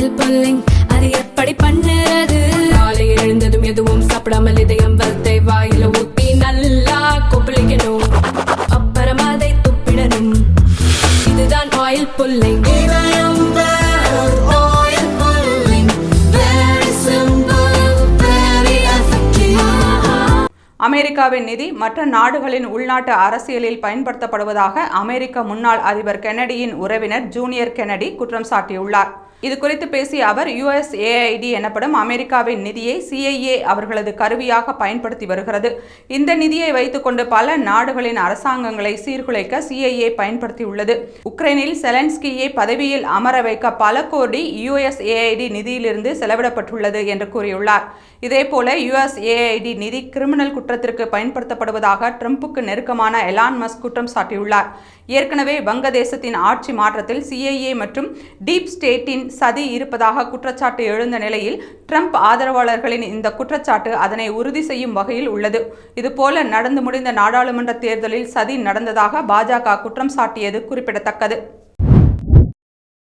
Oil pulling அது எப்படி பண்ணுறது? காலை எழுந்ததும் எதுவும் சாப்பிடாமல் இதயம் வளர்த்தை வாயில ஊத்தி நல்லா கொப்பளிக்கணும். அப்புறம் அதை துப்பிடணும். இதுதான் ஆயில் புல்லிங் அமெரிக்காவின் நிதி மற்ற நாடுகளின் உள்நாட்டு அரசியலில் பயன்படுத்தப்படுவதாக அமெரிக்க முன்னாள் அதிபர் கெனடியின் உறவினர் ஜூனியர் கெனடி குற்றம் சாட்டியுள்ளார். இது குறித்து பேசிய அவர் யுஎஸ்ஏஐடி எனப்படும் அமெரிக்காவின் நிதியை சிஐஏ அவர்களது கருவியாக பயன்படுத்தி வருகிறது. இந்த நிதியை வைத்துக்கொண்டு பல நாடுகளின் அரசாங்கங்களை சீர்குலைக்க சிஐஏ பயன்படுத்தியுள்ளது. உக்ரைனில் செலன்ஸ்கியை பதவியில் அமர வைக்க பல கோடி யுஎஸ்ஏஐடி நிதியிலிருந்து செலவிடப்பட்டுள்ளது என்று கூறியுள்ளார். இதேபோல யுஎஸ்ஏஐடி நிதி கிரிமினல் குற்றத்திற்கு பயன்படுத்தப்படுவதாக ட்ரம்புக்கு நெருக்கமான எலான் மஸ்க் குற்றம் சாட்டியுள்ளார். ஏற்கனவே வங்கதேசத்தின் ஆட்சி மாற்றத்தில் சிஐஏ மற்றும் டீப் ஸ்டேட்டின் சதி இருப்பதாக குற்றச்சாட்டு எழுந்த நிலையில் ட்ரம்ப் ஆதரவாளர்களின் இந்த குற்றச்சாட்டு அதனை உறுதி செய்யும் வகையில் உள்ளது. இதுபோல நடந்து முடிந்த நாடாளுமன்ற தேர்தலில் சதி நடந்ததாக பாஜக குற்றம் சாட்டியது குறிப்பிடத்தக்கது.